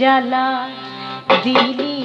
জ্বালা দিলি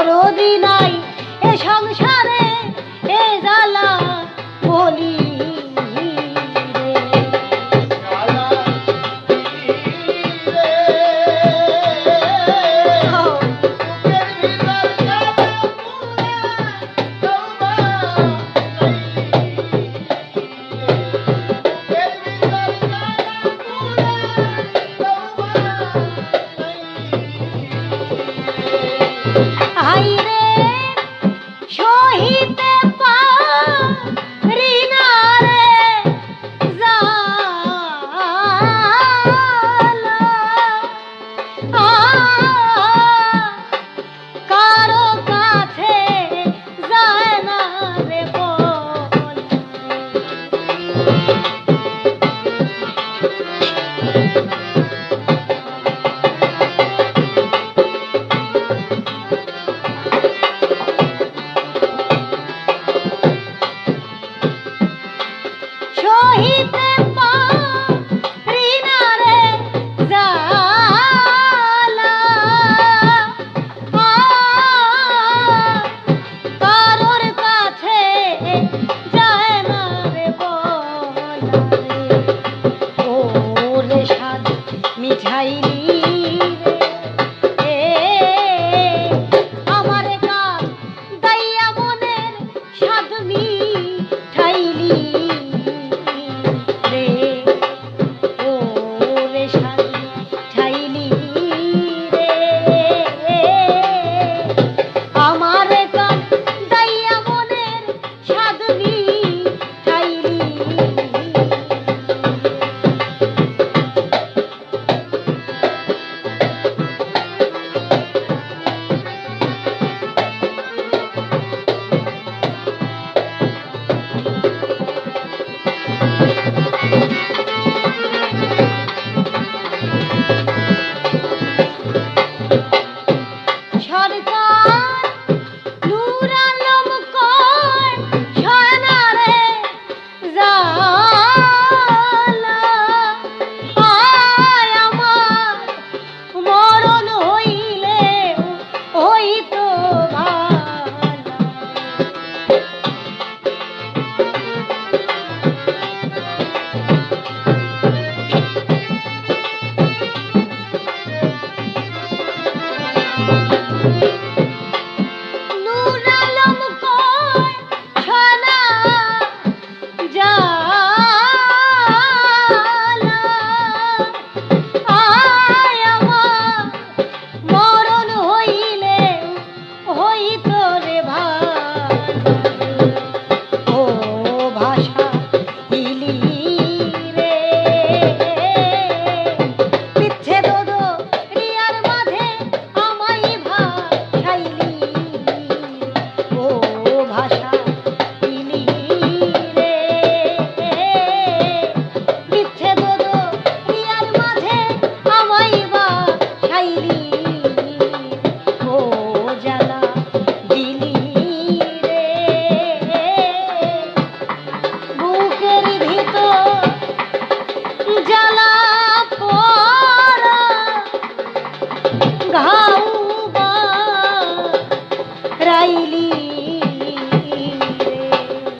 দরদি নাই এ সংসারে এ জ্বালা বলি Thank you. বাইরে